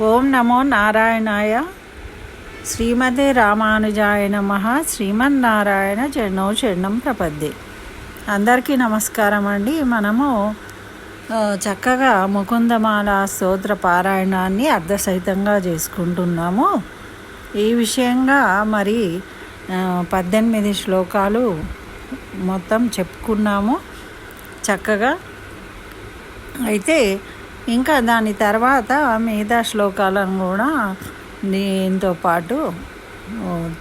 ఓం నమో నారాయణాయ. శ్రీమతే రామానుజాయ నమ. శ్రీమన్నారాయణ చెన్నో చెన్నం ప్రపద్ది. అందరికీ నమస్కారం అండి. మనము చక్కగా ముకుందమాల స్తోత్ర పారాయణాన్ని అర్ధసహితంగా చేసుకుంటున్నాము. ఈ విషయంగా మరి పద్దెనిమిది శ్లోకాలు మొత్తం చెప్పుకున్నాము. చక్కగా అయితే ఇంకా దాని తర్వాత మిగతా శ్లోకాలను కూడా దీంతో పాటు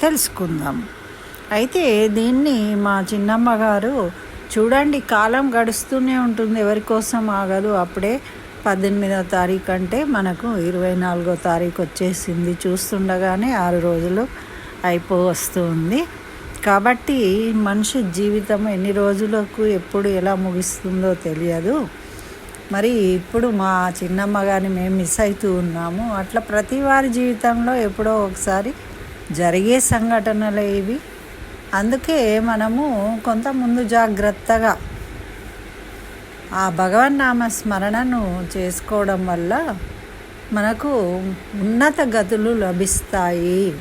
తెలుసుకుందాం. అయితే దీన్ని మా చిన్నమ్మ గారు చూడండి కాలం గడుస్తూనే ఉంటుంది ఎవరి కోసం ఆగదు. అప్పుడే పద్దెనిమిదో తారీఖు అంటే మనకు ఇరవై నాలుగో తారీఖు వచ్చేసింది. చూస్తుండగానే ఆరు రోజులు అయిపో వస్తుంది. కాబట్టి మనిషి జీవితం ఎన్ని రోజులకు ఎప్పుడు ఎలా ముగిస్తుందో తెలియదు. మరి ఇప్పుడు మా చిన్నమ్మ కానీ మేము మిస్ అవుతూ ఉన్నాము. అట్లా ప్రతి వారి జీవితంలో ఎప్పుడో ఒకసారి జరిగే సంఘటనలు ఇవి. అందుకే మనము కొంత ముందు జాగ్రత్తగా ఆ భగవన్నామ స్మరణను చేసుకోవడం వల్ల మనకు ఉన్నత గతులు లభిస్తాయి.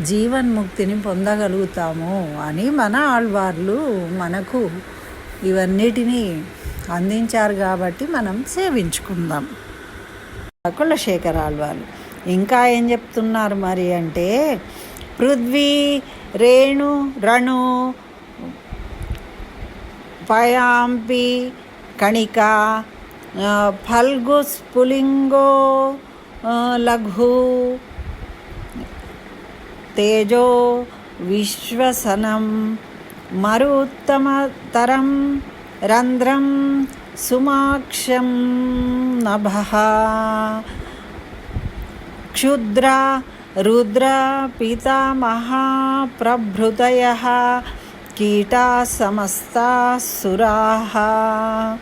జీవన్ముక్తిని పొందగలుగుతాము అని మన ఆళ్వార్లు మనకు ఇవన్నిటినీ అందించారు కాబట్టి మనం సేవించుకుందాం. కులశేఖర్ ఆళ్వార్లు ఇంకా ఏం చెప్తున్నారు మరి అంటే పృథ్వీ రేణు రణు పయాంపి కణిక ఫల్గు స్ఫులింగో లఘు తేజో విశ్వసనం మరు ఉత్తమ తరం రంధ్రం సుమాక్షం నభ. క్షుద్ర రుద్ర పితామహాప్రభృతయ. కీటా సమస్తా సురా.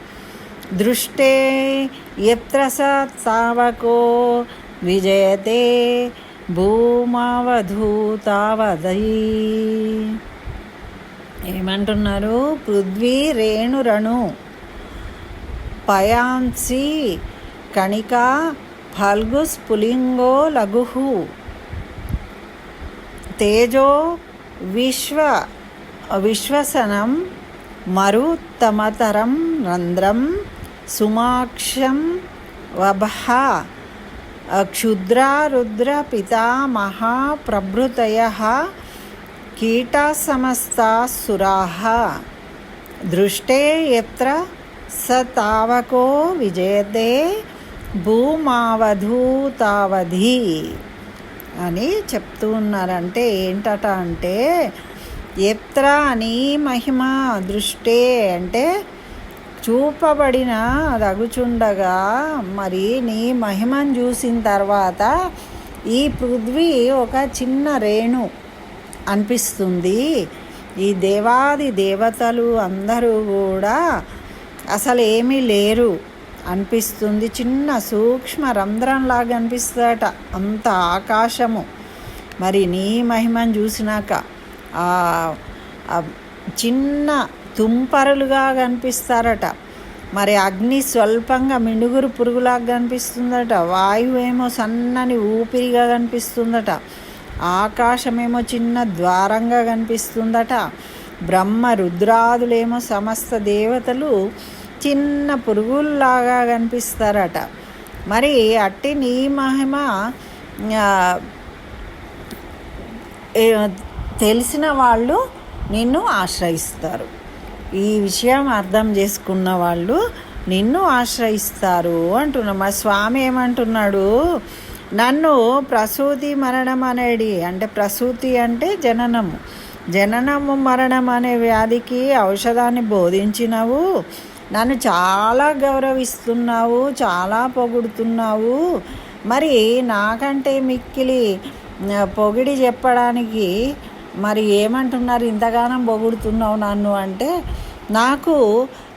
దృష్టే ఎత్ర స తావకో విజయతే భూమావధూతావదై ఏమంటున్నారు? పృథ్వీ రేణురణు పయాంసి కణిక ఫల్గు స్ఫులింగో లఘు. తేజో విశ్వ విశ్వసనం మరుత్తమతరం రంధ్రం సుమాక్షం వభ. క్షుద్రారుద్ర పితామహా ప్రభృతయ కీటా సమస్తా సురాः. దృష్టే ఎత్ర స తావకో విజయతే భూమావధూతావధి అని చెప్తూ ఉన్నారంటే ఏంటట అంటే ఎత్ర అని మహిమ దృష్టే అంటే చూపబడిన రగుచుండగా మరి నీ మహిమను చూసిన తర్వాత ఈ పృథ్వీ ఒక చిన్న రేణు అనిపిస్తుంది. ఈ దేవాది దేవతలు అందరూ కూడా అసలు ఏమీ లేరు అనిపిస్తుంది. చిన్న సూక్ష్మ రంధ్రంలాగా అనిపిస్తుందట అంత ఆకాశము. మరి నీ మహిమను చూసినాక చిన్న తుంపరులుగా కనిపిస్తారట. మరి అగ్ని స్వల్పంగా మిణుగురు పురుగులాగా కనిపిస్తుందట. వాయువు ఏమో సన్నని ఊపిరిగా కనిపిస్తుందట. ఆకాశమేమో చిన్న ద్వారంగా కనిపిస్తుందట. బ్రహ్మ రుద్రాదులేమో సమస్త దేవతలు చిన్న పురుగుల్లాగా కనిపిస్తారట. మరి అట్టి నీ మహిమ తెలిసిన వాళ్ళు నిన్ను ఆశ్రయిస్తారు. ఈ విషయం అర్థం చేసుకున్న వాళ్ళు నిన్ను ఆశ్రయిస్తారు అంటున్నా. మా స్వామి ఏమంటున్నాడు? నన్ను ప్రసూతి మరణం అనేది అంటే ప్రసూతి అంటే జననము. జననము మరణం అనే వ్యాధికి ఔషధాన్ని బోధించినవు. నన్ను చాలా గౌరవిస్తున్నావు చాలా పొగుడుతున్నావు. మరి నాకంటే మిక్కిలి పొగిడి చెప్పడానికి మరి ఏమంటున్నారు ఇంతగానం పొగుడుతున్నావు నన్ను అంటే నాకు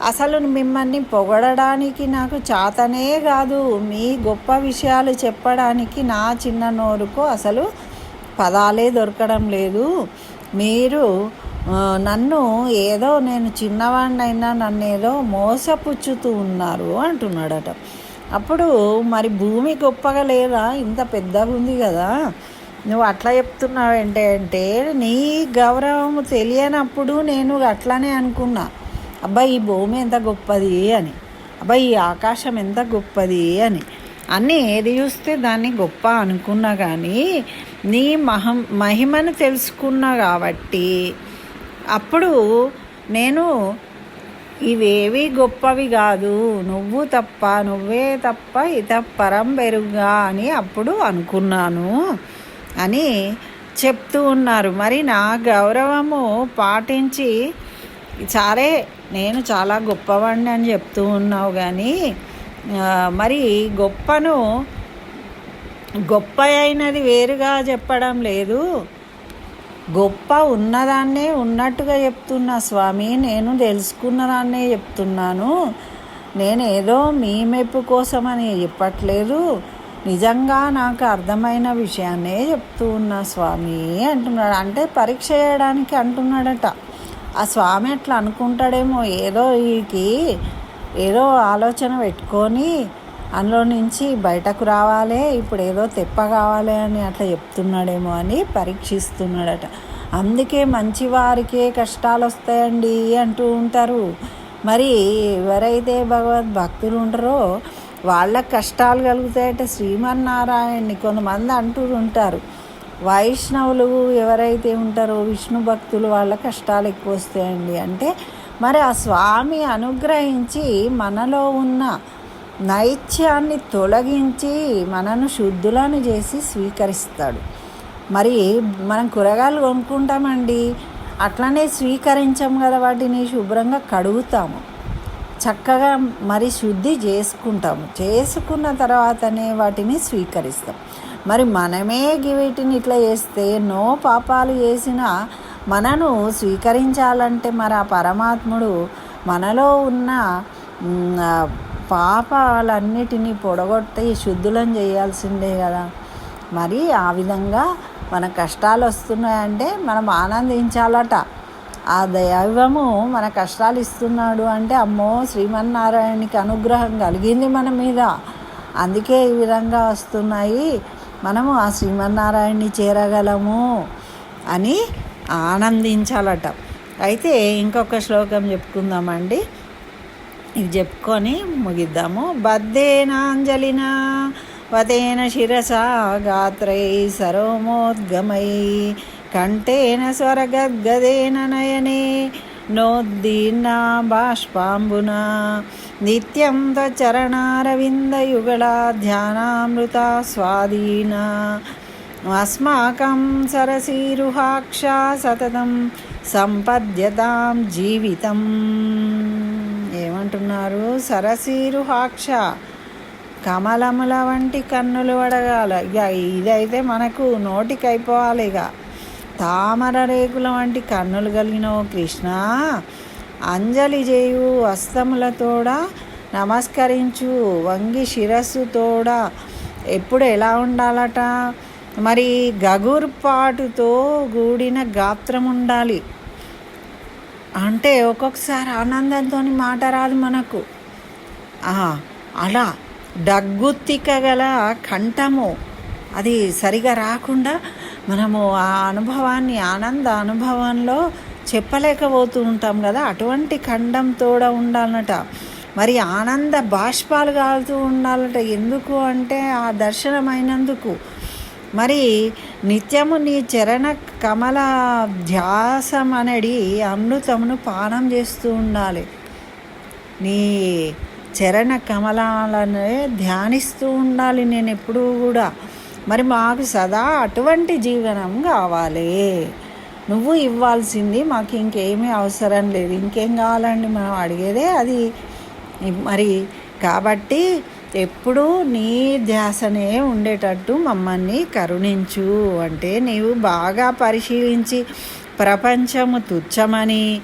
అసలు మిమ్మల్ని పొగడడానికి నాకు చాతనే కాదు. మీ గొప్ప విషయాలు చెప్పడానికి నా చిన్న నోరుకు అసలు పదాలే దొరకడం లేదు. మీరు నన్ను ఏదో నేను చిన్నవాడినైనా నన్ను ఏదో మోసపుచ్చుతూ ఉన్నారు అంటున్నాడట. అప్పుడు మరి భూమి గొప్పగా లేదా? ఇంత పెద్దగా ఉంది కదా. నువ్వు అట్లా చెప్తున్నావు ఏంటంటే నీ గౌరవం తెలియనప్పుడు నేను అట్లానే అనుకున్నా. అబ్బాయి ఈ భూమి ఎంత గొప్పది అని. అబ్బాయి ఈ ఆకాశం ఎంత గొప్పది అని. అన్నీ ఏది చూస్తే దాన్ని గొప్ప అనుకున్నా కానీ నీ మహం మహిమను తెలుసుకున్నా కాబట్టి అప్పుడు నేను ఇవేవి గొప్పవి కాదు నువ్వు తప్ప నువ్వే తప్ప ఇత పరం బెరుగా అని అప్పుడు అనుకున్నాను అని చెప్తూ ఉన్నారు. మరి నా గౌరవము పాటించి సరే నేను చాలా గొప్పవాడిని అని చెప్తూ ఉన్నావు కానీ మరి గొప్పను గొప్ప అయినది వేరుగా చెప్పడం లేదు. గొప్ప ఉన్నదాన్నే ఉన్నట్టుగా చెప్తున్నా స్వామి. నేను తెలుసుకున్నదాన్నే చెప్తున్నాను. నేను ఏదో మీ మెప్పు కోసమని చెప్పట్లేదు. నిజంగా నాకు అర్థమైన విషయాన్నే చెప్తూ ఉన్నా స్వామి అంటున్నాడు. అంటే పరీక్ష చేయడానికి అంటున్నాడట. ఆ స్వామి అట్లా అనుకుంటాడేమో ఏదో ఈకి ఏదో ఆలోచన పెట్టుకొని అందులో నుంచి బయటకు రావాలి ఇప్పుడు ఏదో తెప్ప కావాలి అని అట్లా చెప్తున్నాడేమో అని పరీక్షిస్తున్నాడట. అందుకే మంచివారికే కష్టాలు వస్తాయండి అంటూ ఉంటారు. మరి ఎవరైతే భగవద్ భక్తులు ఉంటారో వాళ్ళకి కష్టాలు కలుగుతాయట. శ్రీమన్నారాయణ్ణి కొంతమంది అంటూ ఉంటారు. వైష్ణవులు ఎవరైతే ఉంటారో విష్ణు భక్తులు వాళ్ళ కష్టాలు ఎక్కువ వస్తాయండి. అంటే మరి ఆ స్వామి అనుగ్రహించి మనలో ఉన్న నైత్యాన్ని తొలగించి మనను శుద్ధులను చేసి స్వీకరిస్తాడు. మరి మనం కూరగాయలు కొనుక్కుంటామండి. అట్లనే స్వీకరించాం కదా వాటిని శుభ్రంగా కడుగుతాము. చక్కగా మరి శుద్ధి చేసుకుంటాము. చేసుకున్న తర్వాతనే వాటిని స్వీకరిస్తాం. మరి మనమే వీటిని ఇట్లా చేస్తే ఎన్నో పాపాలు చేసిన మనను స్వీకరించాలంటే మరి ఆ పరమాత్ముడు మనలో ఉన్న పాపాలన్నిటినీ పొడగొట్టి శుద్ధులను చేయాల్సిందే కదా. మరి ఆ విధంగా మన కష్టాలు వస్తున్నాయంటే మనం ఆనందించాలట. ఆ దైవము మన కష్టాలు ఇస్తున్నాడు అంటే అమ్మో శ్రీమన్నారాయణకి అనుగ్రహం కలిగింది మన మీద. అందుకే ఈ విధంగా వస్తున్నాయి. మనము ఆ శ్రీమన్నారాయణ్ణి చేరగలము అని ఆనందించాలట. అయితే ఇంకొక శ్లోకం చెప్పుకుందామండి. ఇది చెప్పుకొని ముగిద్దాము. బద్దేనాంజలిన వతేన శిరసా గాత్రై సరోమోద్గమై కంఠేన స్వరగద్గదేన నయనే నోద్దీర్ణ బాష్పాంబున. నిత్యం చరణారవిందయుగళ ధ్యానామృత స్వాధీన. అస్మాకం సరసీరుహాక్ష సతతం సంపద్యతాం జీవితం. ఏమంటున్నారు? సరసీరుహాక్ష కమలముల వంటి కన్నులు అడగాల ఇక ఇదైతే మనకు నోటికి అయిపోవాలి ఇక తామర రేకుల వంటి కన్నులు కలిగిన ఓ కృష్ణ అంజలి చేయు హస్తములతోడ నమస్కరించు వంగి శిరస్సుతోడ ఎప్పుడు ఎలా ఉండాలట? మరి గగుర్పాటుతో కూడిన గాత్రం ఉండాలి. అంటే ఒక్కొక్కసారి ఆనందంతో మాట రాదు మనకు. అలా డగ్గుత్తిక గల కంఠము అది సరిగా రాకుండా మనము ఆ అనుభవాన్ని ఆనంద అనుభవంలో చెప్పలేకపోతూ ఉంటాం కదా. అటువంటి ఖండంతోడ ఉండాలట. మరి ఆనంద బాష్పాలు కాలుతూ ఉండాలట. ఎందుకు అంటే ఆ దర్శనమైనందుకు. మరి నిత్యము నీ చరణ కమల ధ్యాసం అనడి అమృతమును పానం చేస్తూ ఉండాలి. నీ చరణ కమలాలనే ధ్యానిస్తూ ఉండాలి నేను ఎప్పుడూ కూడా. మరి మాకు సదా అటువంటి జీవనం కావాలి. నువ్వు ఇవ్వాల్సింది మాకు ఇంకేమీ అవసరం లేదు. ఇంకేం కావాలండి? మనం అడిగేదే అది. మరి కాబట్టి ఎప్పుడూ నీ ధ్యాసనే ఉండేటట్టు మమ్మల్ని కరుణించు. అంటే నీవు బాగా పరిశీలించి ప్రపంచము తుచ్చమని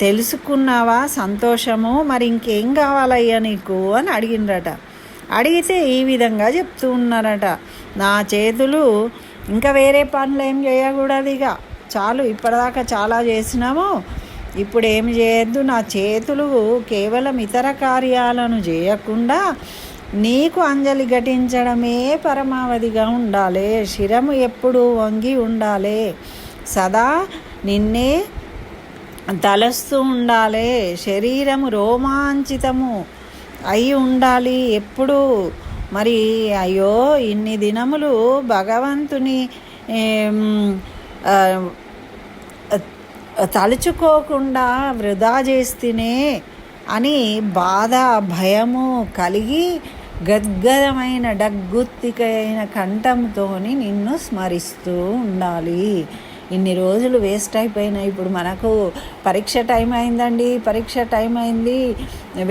తెలుసుకున్నావా? సంతోషము? మరి ఇంకేం కావాలయ్యా నీకు? అని అడిగిండ్రట. అడిగితే ఈ విధంగా చెప్తూ ఉన్నారట. నా చేతులు ఇంకా వేరే పనులు ఏం చేయకూడదు ఇక. చాలు ఇప్పటిదాకా చాలా చేసినాము. ఇప్పుడు ఏమి చేయొద్దు నా చేతులు కేవలం ఇతర కార్యాలను చేయకుండా నీకు అంజలి ఘటించడమే పరమావధిగా ఉండాలి. శిరము ఎప్పుడు వంగి ఉండాలి. సదా నిన్నే తలస్తూ ఉండాలి. శరీరము రోమాంచితము. అయి ఉండాలి. ఎప్పుడు? మరి అయ్యో ఇన్ని దినములు భగవంతుని తలుచుకోకుండా వృధా చేస్తేనే అని బాధ భయము కలిగి గద్గదమైన డగ్గుత్తికైన కంఠంతో నిన్ను స్మరిస్తూ ఉండాలి. ఇన్ని రోజులు వేస్ట్ అయిపోయినాయి ఇప్పుడు మనకు పరీక్ష టైం అయిందండి పరీక్ష టైం అయింది.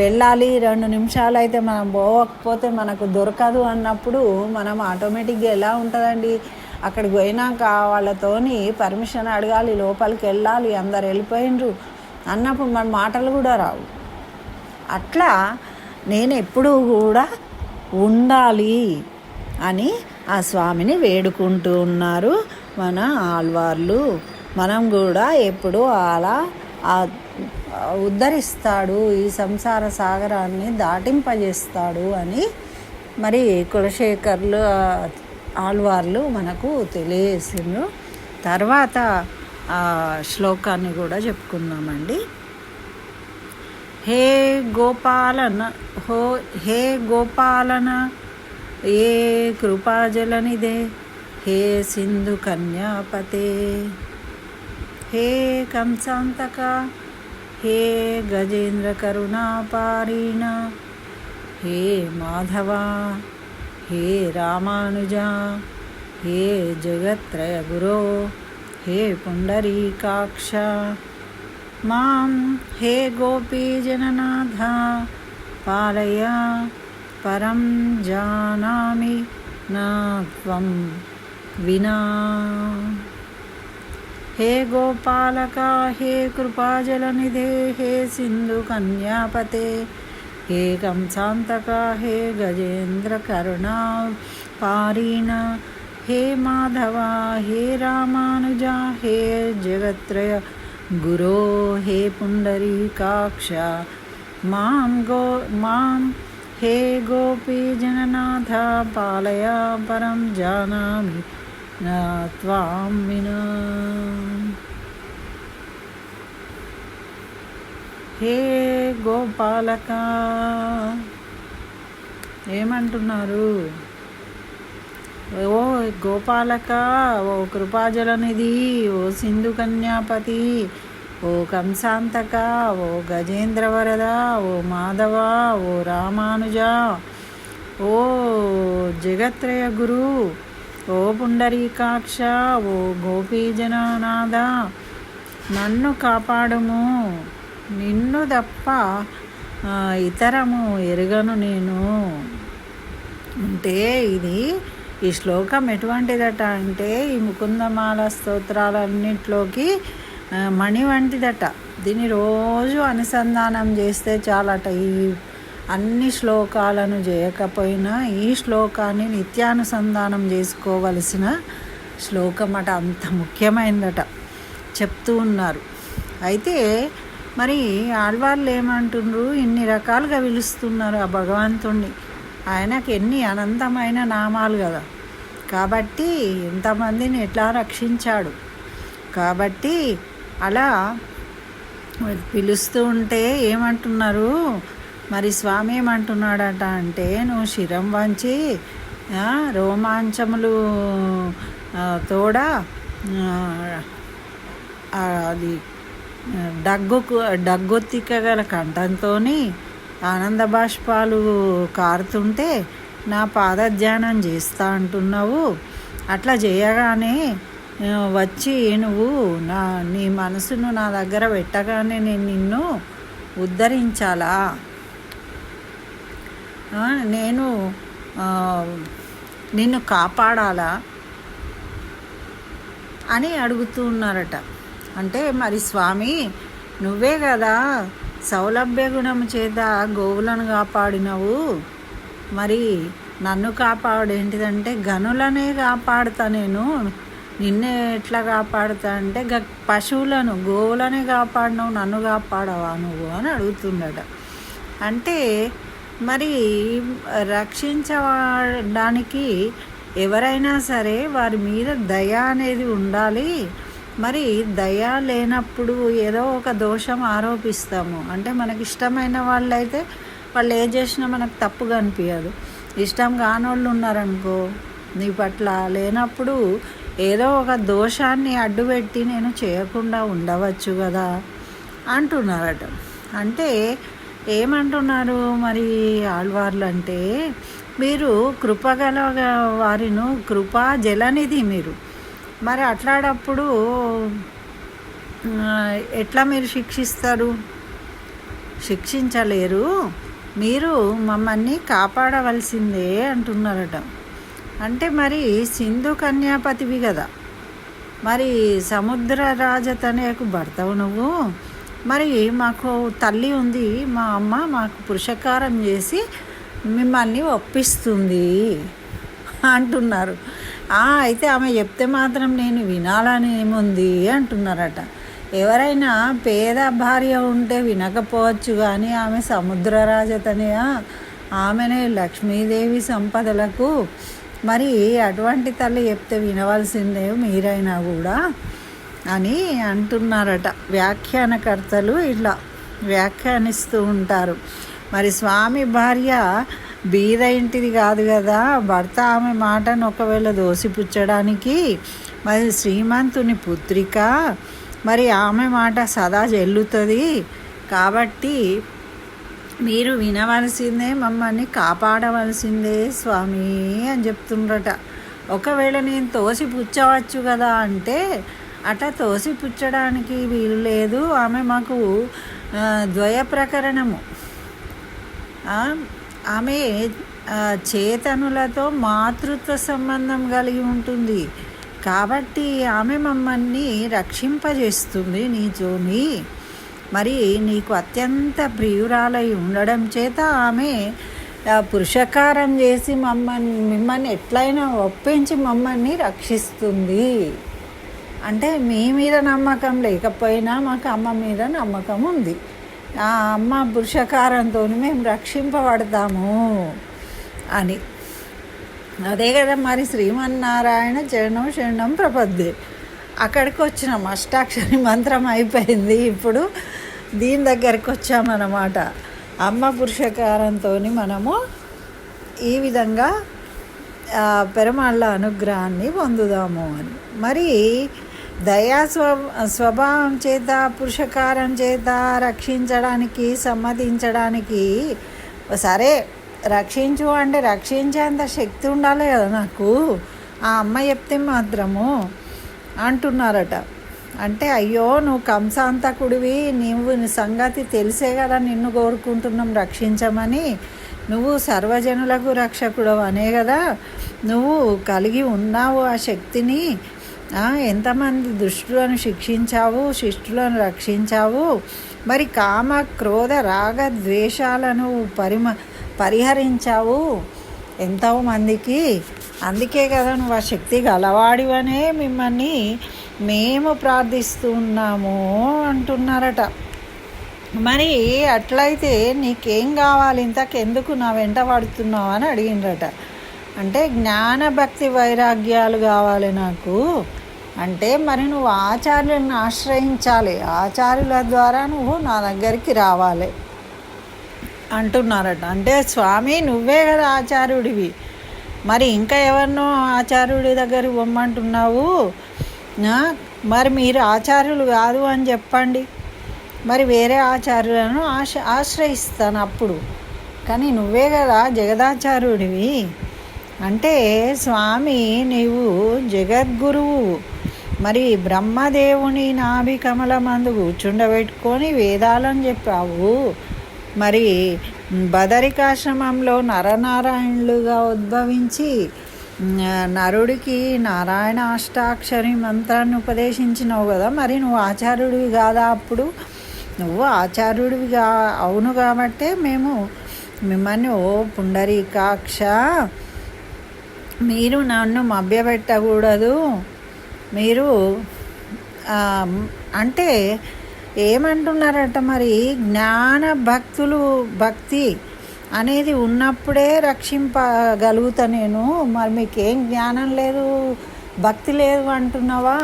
వెళ్ళాలి రెండు నిమిషాలు అయితే మనం పోకపోతే మనకు దొరకదు అన్నప్పుడు మనం ఆటోమేటిక్గా ఎలా ఉంటుందండి? అక్కడికి పోయినాక వాళ్ళతోని పర్మిషన్ అడగాలి లోపలికి వెళ్ళాలి అందరు వెళ్ళిపోయినరు అన్నప్పుడు మన మాటలు కూడా రావు. అట్లా నేను ఎప్పుడూ కూడా ఉండాలి అని ఆ స్వామిని వేడుకుంటూ ఉన్నారు. మన ఆళ్వార్లు మనం కూడా ఎప్పుడు అలా ఉద్ధరిస్తాడు ఈ సంసార సాగరాన్ని దాటింపజేస్తాడు అని మరి కులశేఖర్లు ఆళ్వార్లు మనకు తెలియజేసిండ్రు. తర్వాత ఆ శ్లోకాన్ని కూడా చెప్పుకుందామండి. హే గోపాలన హో హే గోపాలన ఏ కృపాజలనిదే హే సింధు కన్యాపతే హే కంసాంతక హే గజేంద్ర కరుణాపారీణ హే మాధవ హే రామానుజ హే జగత్రయ గురో హే పుండరీకాక్ష మాం హే గోపీజననాథ పాలయ పరం జానామి నా త్వం వినా. హే గోపాలక హే కృపాజలనిధే హే సింధు కన్యాపతే హే కంసాంతక హే గజేంద్ర కరుణా పారీణ హే మాధవ హే రామానుజ హే జగత్రయ గురో హే పుండరీకాక్ష. మాం గో మాం హే నా వినా. హే గోపాలక ఏమంటున్నారు? ఓ గోపాలక ఓ కృపాజలనిధి ఓ సింధు కన్యాపతి ఓ కంసాంతక ఓ గజేంద్రవరద ఓ మాధవ ఓ రామానుజ ఓ జగత్రయ గురు ఓ పుండరీకాక్ష ఓ గోపీజననాథ నన్ను కాపాడుము. నిన్ను తప్ప ఇతరము ఎరుగను నేను. అంటే ఇది ఈ శ్లోకం ఎటువంటిదట అంటే ఈ ముకుందమాల స్తోత్రాలన్నింటిలోకి మణి వంటిదట. దీన్ని రోజు అనుసంధానం చేస్తే చాలట ఈ అన్ని శ్లోకాలను చేయకపోయినా ఈ శ్లోకాన్ని నిత్యానుసంధానం చేసుకోవలసిన శ్లోకం అట. అంత ముఖ్యమైనదట చెప్తూ ఉన్నారు. అయితే మరి ఆళ్వాళ్ళు ఏమంటుండ్రు? ఇన్ని రకాలుగా పిలుస్తున్నారు ఆ భగవంతుణ్ణి. ఆయనకు ఎన్ని అనంతమైన నామాలు కదా. కాబట్టి ఎంతమందిని ఎట్లా రక్షించాడు? కాబట్టి అలా పిలుస్తూ ఉంటే ఏమంటున్నారు? మరి స్వామి ఏమంటున్నాడట అంటే నువ్వు శిరం వంచి రోమాంచములు తోడ అది డగ్గుకు దగ్గుకు దగ్గొత్తికగల కంఠంతో ఆనంద బాష్పాలు కారుతుంటే నా పాదధ్యానం చేస్తా అంటున్నావు. అట్లా చేయగానే వచ్చి నువ్వు నా నీ మనసును నా దగ్గర పెట్టగానే నేను నిన్ను ఉద్ధరించాలా? నేను నిన్ను కాపాడాలా అని అడుగుతూ ఉన్నారట. అంటే మరి స్వామి నువ్వే కదా సౌలభ్య గుణం చేత గోవులను కాపాడినవు. మరి నన్ను కాపాడేంటిదంటే గనులనే కాపాడుతా నేను. నిన్నే ఎట్లా కాపాడుతా అంటే గ పశువులను గోవులనే కాపాడినవు నన్ను కాపాడవా నువ్వు అని అడుగుతుండట. అంటే మరి రక్షించడానికి ఎవరైనా సరే వారి మీద దయ అనేది ఉండాలి. మరి దయ లేనప్పుడు ఏదో ఒక దోషం ఆరోపిస్తాము. అంటే మనకి ఇష్టమైన వాళ్ళైతే వాళ్ళు ఏం చేసినా మనకు తప్పుగా అనిపించదు ఇష్టం కానోళ్ళు ఉన్నారనుకో నీ పట్ల లేనప్పుడు ఏదో ఒక దోషాన్ని అడ్డుపెట్టి నేను చేయకుండా ఉండవచ్చు కదా అంటున్నారట. అంటే ఏమంటున్నారు మరి ఆళ్వార్లు అంటే మీరు కృపగల వారిను కృపా జలనిధి మీరు. మరి అట్లాడప్పుడు ఎట్లా మీరు శిక్షిస్తారు? శిక్షించలేరు. మీరు మమ్మల్ని కాపాడవలసిందే అంటున్నారట. అంటే మరి సింధు కన్యాపతివి కదా మరి సముద్ర రాజతనయకు భర్తవు నువ్వు. మరి మాకు తల్లి ఉంది మా అమ్మ మాకు పురుషకారం చేసి మిమ్మల్ని ఒప్పిస్తుంది అంటున్నారు. అయితే ఆమె చెప్తే మాత్రం నేను వినాలని ఏముంది అంటున్నారట. ఎవరైనా పేద భార్య ఉంటే వినకపోవచ్చు కానీ ఆమె సముద్రరాజతనయ ఆమెనే లక్ష్మీదేవి సంపదలకు. మరి అటువంటి తల్లి చెప్తే వినవలసిందే మీరైనా కూడా. అని అంటున్నారట. వ్యాఖ్యానకర్తలు ఇట్లా వ్యాఖ్యానిస్తూ ఉంటారు. మరి స్వామి భార్య బీద ఇంటిది కాదు కదా భర్త ఆమె మాటను ఒకవేళ దోసిపుచ్చడానికి మరి శ్రీమంతుని పుత్రిక మరి ఆమె మాట సదా చెల్లుతుంది కాబట్టి మీరు వినవలసిందే మమ్మల్ని కాపాడవలసిందే స్వామి అని చెప్తుండ్రట. ఒకవేళ నేను తోసి పుచ్చవచ్చు కదా అంటే అట తోసిపుచ్చడానికి వీలు లేదు. ఆమె మాకు ద్వయ ప్రకరణము. ఆమె చేతనులతో మాతృత్వ సంబంధం కలిగి ఉంటుంది. కాబట్టి ఆమె మమ్మల్ని రక్షింపజేస్తుంది నీతోని మరి నీకు అత్యంత ప్రియురాలై ఉండడం చేత ఆమె పురుషకారం చేసి మమ్మల్ని మిమ్మల్ని ఎట్లయినా ఒప్పించి మమ్మల్ని రక్షిస్తుంది. అంటే మీ మీద నమ్మకం లేకపోయినా మాకు అమ్మ మీద నమ్మకం ఉంది. ఆ అమ్మ పురుషకారంతో మేము రక్షింపబడతాము అని. అదే కదా మరి శ్రీమన్నారాయణ చరణం శరణం ప్రపద్దే. అక్కడికి వచ్చినాం అష్టాక్షరి మంత్రం అయిపోయింది. ఇప్పుడు దీని దగ్గరికి వచ్చామన్నమాట అమ్మ పురుషకారంతో మనము ఈ విధంగా పెరమాళ్ళ అనుగ్రహాన్ని పొందుదాము అని. మరి దయా స్వ స్వభావం చేత పురుషకారం చేత రక్షించడానికి సమ్మతించడానికి సరే రక్షించు అంటే రక్షించేంత శక్తి ఉండాలి కదా నాకు. ఆ అమ్మ చెప్తే మాత్రము అంటున్నారట. అంటే అయ్యో నువ్వు కంసాంతకుడివి నువ్వు సంగతి తెలిసే కదా నిన్ను కోరుకుంటున్నాం రక్షించమని. నువ్వు సర్వజనులకు రక్షకుడు అనే కదా. నువ్వు కలిగి ఉన్నావు ఆ శక్తిని. ఎంతమంది దుష్టులను శిక్షించావు శిష్టులను రక్షించావు? మరి కామ క్రోధ రాగ ద్వేషాలను పరిమ పరిహరించావు ఎంతో మందికి అందుకే కదా నువ్వు ఆ శక్తి గలవాడివనే మిమ్మల్ని మేము ప్రార్థిస్తున్నాము అంటున్నారట. మరి అట్లయితే నీకేం కావాలి? ఇంతకెందుకు నా వెంట పడుతున్నావు అని అడిగినరట అంటే జ్ఞాన భక్తి వైరాగ్యాలు కావాలి నాకు. అంటే మరి నువ్వు ఆచార్యులను ఆశ్రయించాలి. ఆచార్యుల ద్వారా నువ్వు నా దగ్గరికి రావాలి. అంటున్నారట. అంటే స్వామి నువ్వే కదా ఆచార్యుడివి. మరి ఇంకా ఎవరినో ఆచార్యుడి దగ్గర పొమ్మంటున్నావు? మరి మీరు ఆచార్యులు కాదు అని చెప్పండి. మరి వేరే ఆచార్యులను ఆశ ఆశ్రయిస్తాను అప్పుడు. కానీ నువ్వే కదా జగదాచార్యుడివి. అంటే స్వామి నీవు జగద్గురువు. మరి బ్రహ్మదేవుని నాభి కమలమందు కూర్చుండబెట్టుకొని వేదాలని చెప్పావు. మరి బదరికాశ్రమంలో నరనారాయణులుగా ఉద్భవించి నరుడికి నారాయణ అష్టాక్షరి మంత్రాన్ని ఉపదేశించినావు కదా మరి నువ్వు ఆచార్యుడివి కాదా అప్పుడు? నువ్వు ఆచార్యుడివి కా అవును కాబట్టే మేము మిమ్మల్ని ఓ పుండరీకాక్ష మీరు నన్ను మభ్యపెట్టకూడదు. మీరు అంటే ఏమంటున్నారట మరి? జ్ఞాన భక్తులు భక్తి అనేది ఉన్నప్పుడే రక్షింపగలుగుతా నేను. మరి మీకేం జ్ఞానం లేదు? భక్తి లేదు అంటున్నావా?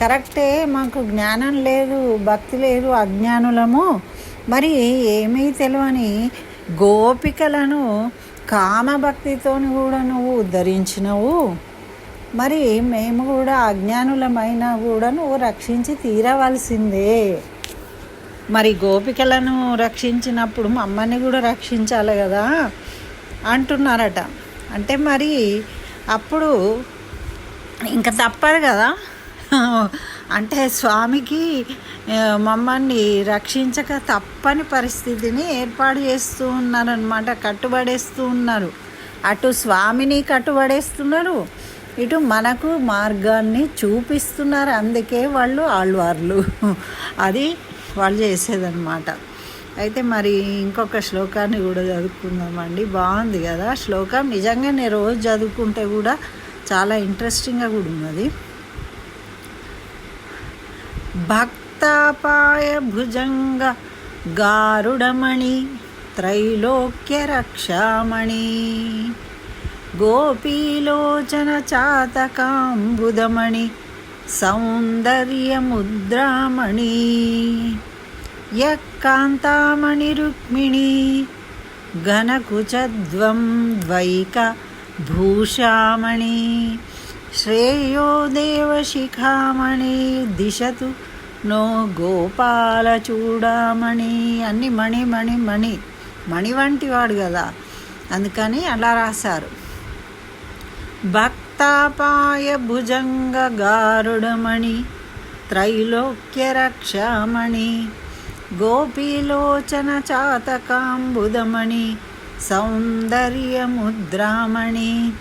కరెక్టే మాకు జ్ఞానం లేదు భక్తి లేదు అజ్ఞానులము. మరి ఏమీ తెలియని గోపికలను కామభక్తితో కూడా నువ్వు ఉద్ధరించినవు. మరి మేము కూడా అజ్ఞానులమైనా కూడా నువ్వు రక్షించి తీరవలసిందే. మరి గోపికలను రక్షించినప్పుడు మమ్మల్ని కూడా రక్షించాలి కదా అంటున్నారట. అంటే మరి అప్పుడు ఇంకా తప్పదు కదా. అంటే స్వామికి మమ్మల్ని రక్షించక తప్పని పరిస్థితిని ఏర్పాటు చేస్తూ ఉన్నారనమాట కట్టుబడేస్తూ ఉన్నారు. అటు స్వామిని కట్టుబడేస్తున్నారు ఇటు మనకు మార్గాన్ని చూపిస్తున్నారు. అందుకే వాళ్ళు ఆళ్వార్లు. అది వాళ్ళు చేసేదన్నమాట. అయితే మరి ఇంకొక శ్లోకాన్ని కూడా చదువుకుందామండి. బాగుంది కదా శ్లోకం. నిజంగానే రోజు చదువుకుంటే కూడా చాలా ఇంట్రెస్టింగ్గా కూడా ఉన్నది. భక్తాపాయ భుజంగ గారుడమణి త్రైలోక్య రక్షామణి. గోపీలోచన చాతకాంబుదమణి సౌందర్యముద్రామణి. యక్కాంతామణి రుక్మిణి ఘనకుచద్వం ద్వైక భూషామణి శ్రేయో దేవశిఖామణి దిశతు నో గోపాల చూడమణి అన్ని మణి మణి మణి మణి వంటి వాడు కదా. అందుకని అలా రాశారు. భక్తాపాయ భుజంగ గారుడమణి త్రైలోక్య రక్షామణి గోపీలోచన చాతకాంబుదమణి సౌందర్యముద్రామణి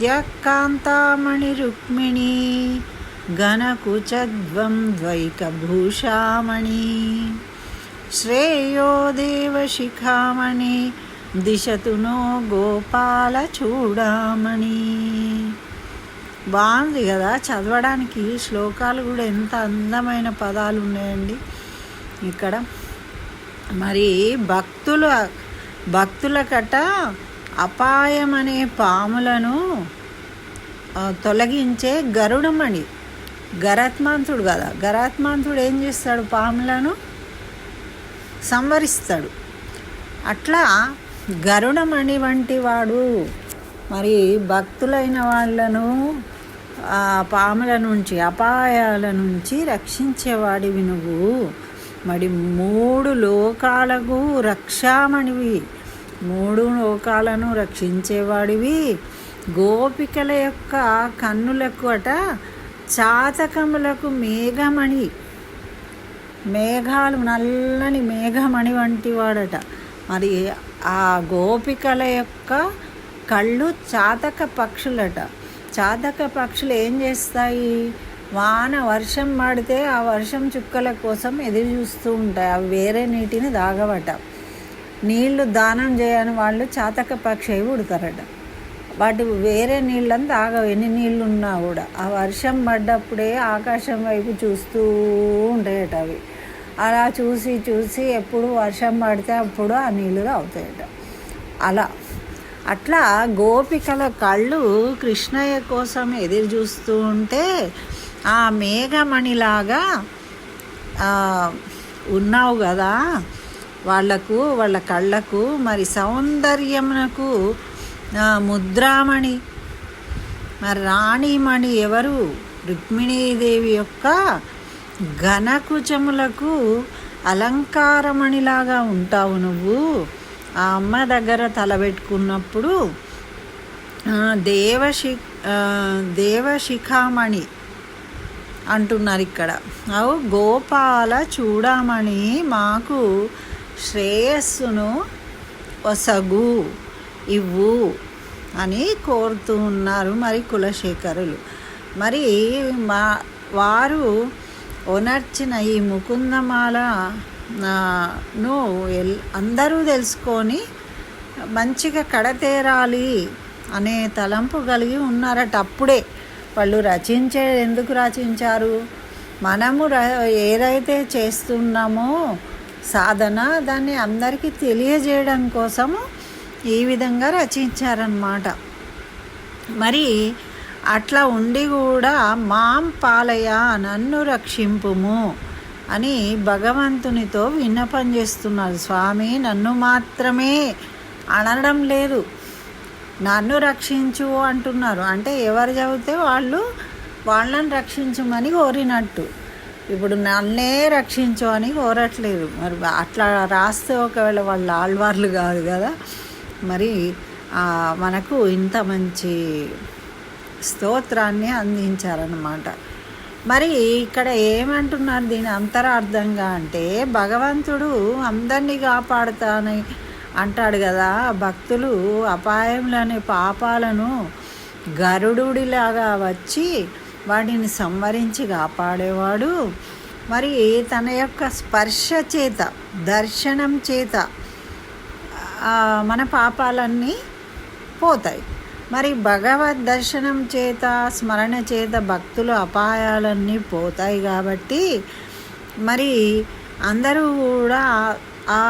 యక్కాంతామణి రుక్మిణి ఘనకుచద్వం ద్వైకభూషామణి శ్రేయో దేవశిఖామణి దిశతు నో గోపాల చూడామణి బాగుంది కదా చదవడానికి శ్లోకాలు కూడా ఎంత అందమైన పదాలు ఉన్నాయండి ఇక్కడ మరి భక్తులు భక్తుల కట అనే పాములను తొలగించే గరుడమణి గరాత్మాంతుడు కదా. గరాత్మాంతుడు ఏం చేస్తాడు? పాములను సంవరిస్తాడు. అట్లా గరుడమణి వంటి వాడు మరి భక్తులైన వాళ్ళను పాముల నుంచి అపాయాల నుంచి రక్షించేవాడివి నువ్వు. మరి మూడు లోకాలకు రక్షామణివి. మూడు లోకాలను రక్షించేవాడివి. గోపికల యొక్క కన్నులకు అట చాతకములకు మేఘమణి మేఘాలు నల్లని మేఘమణి వంటి వాడట మరి ఆ గోపికల యొక్క కళ్ళు చాతక పక్షులట. చాతక పక్షులు ఏం చేస్తాయి? వాన వర్షం పడితే ఆ వర్షం చుక్కల కోసం ఎదురు చూస్తూ ఉంటాయి. అవి వేరే నీటిని దాగవట నీళ్ళు దానం చేయని వాళ్ళు చాతక పక్షి అయి వాటి వేరే నీళ్ళని తాగవు. ఎన్ని నీళ్ళు ఉన్నా కూడా. ఆ వర్షం పడ్డప్పుడే ఆకాశం వైపు చూస్తూ ఉంటాయట అవి. అలా చూసి చూసి ఎప్పుడు వర్షం పడితే అప్పుడు ఆ నీళ్ళు తాగుతాయట. అలా. అట్లా గోపికల కళ్ళు కృష్ణయ్య కోసం ఎదురు చూస్తూ ఉంటే ఆ మేఘమణిలాగా ఉన్నావు కదా. వాళ్ళకు వాళ్ళ కళ్ళకు మరి సౌందర్యమునకు ముద్రామణి మరి రాణిమణి ఎవరు? రుక్మిణీదేవి యొక్క ఘనకుచములకు అలంకారమణిలాగా ఉంటావు నువ్వు. ఆ అమ్మ దగ్గర తలబెట్టుకున్నప్పుడు దేవశి దేవశిఖామణి అంటున్నారు ఇక్కడ. అవు గోపాల చూడమని మాకు శ్రేయస్సును వసగు ఇవ్వు అని కోరుతూ ఉన్నారు మరి కులశేఖరులు. మరి మా వారు ఒనర్చిన ఈ ముకుందమాల ను ఎల్ అందరూ తెలుసుకొని మంచిగా కడతేరాలి అనే తలంపు కలిగి ఉన్నారట అప్పుడే. వాళ్ళు రచించేది ఎందుకు రచించారు? మనము ర ఏదైతే చేస్తున్నామో సాధన దాన్ని అందరికీ తెలియజేయడం కోసము ఈ విధంగా రచించారన్నమాట. మరి అట్లా ఉండి కూడా మాం పాలయ నన్ను రక్షింపుము అని భగవంతునితో విన్నపం చేస్తున్నారు. స్వామి నన్ను మాత్రమే అనడం లేదు. నన్ను రక్షించు అంటున్నారు. అంటే ఎవరు చదివితే వాళ్ళు వాళ్ళని రక్షించమని కోరినట్టు. ఇప్పుడు నన్నే రక్షించు అని కోరట్లేదు. మరి అట్లా రాస్తే ఒకవేళ వాళ్ళు ఆళ్వార్లు కాదు కదా. మరి మనకు ఇంత మంచి స్తోత్రాన్ని అందించారనమాట మరి ఇక్కడ ఏమంటున్నారు దీని అంతరార్థంగా అంటే భగవంతుడు అందరినీ కాపాడుతానని అంటాడు కదా. భక్తులు అపాయంలోని పాపాలను గరుడుడిలాగా వచ్చి వాటిని సంవరించి కాపాడేవాడు. మరి తన యొక్క స్పర్శ చేత దర్శనం చేత మన పాపాలన్నీ పోతాయి. మరి భగవద్ దర్శనం చేత స్మరణ చేత భక్తులు అపాయాలన్నీ పోతాయి కాబట్టి మరి అందరూ కూడా ఆ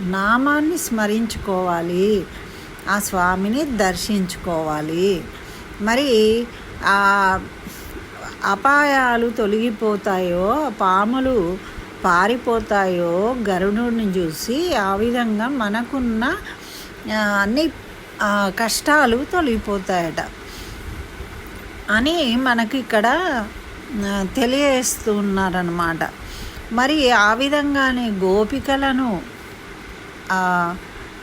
నామాన్ని స్మరించుకోవాలి. ఆ స్వామిని దర్శించుకోవాలి. మరి ఆ అపాయాలు తొలగిపోతాయో పాములు పారిపోతాయో గరుడుని చూసి ఆ విధంగా మనకున్న అన్ని కష్టాలు తొలగిపోతాయట. అని మనకి ఇక్కడ తెలియజేస్తున్నారనమాట మరి ఆ విధంగానే గోపికలను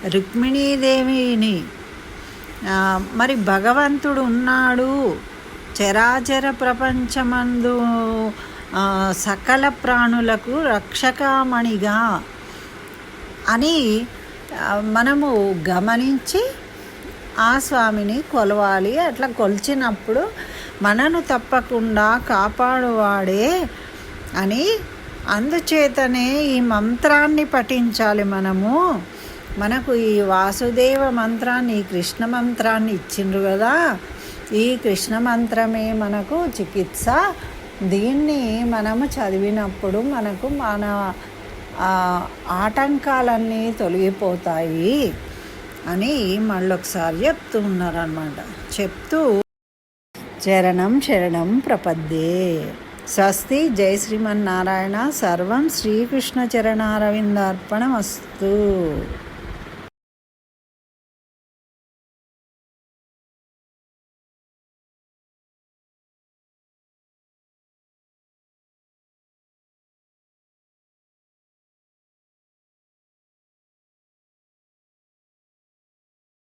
రుక్మిణీదేవిని మరి భగవంతుడు ఉన్నాడు చరాచర ప్రపంచమందు సకల ప్రాణులకు రక్షకామణిగా అని మనము గమనించి ఆ స్వామిని కొలవాలి. అట్లా కొలిచినప్పుడు మనను తప్పకుండా కాపాడువాడే అని అందుచేతనే ఈ మంత్రాన్ని పఠించాలి మనము. మనకు ఈ వాసుదేవ మంత్రాన్ని కృష్ణ మంత్రాన్ని ఇచ్చిండ్రు కదా. ఈ కృష్ణ మంత్రమే మనకు చికిత్స. దీన్ని మనము చదివినప్పుడు మనకు మన ఆటంకాలన్నీ తొలగిపోతాయి అని మళ్ళొకసారి చెప్తూ ఉన్నారనమాట చెప్తూ చరణం శరణం ప్రపద్యే. స్వస్తి జై శ్రీమన్నారాయణ. సర్వం శ్రీకృష్ణ చరణారవిందార్పణమస్తు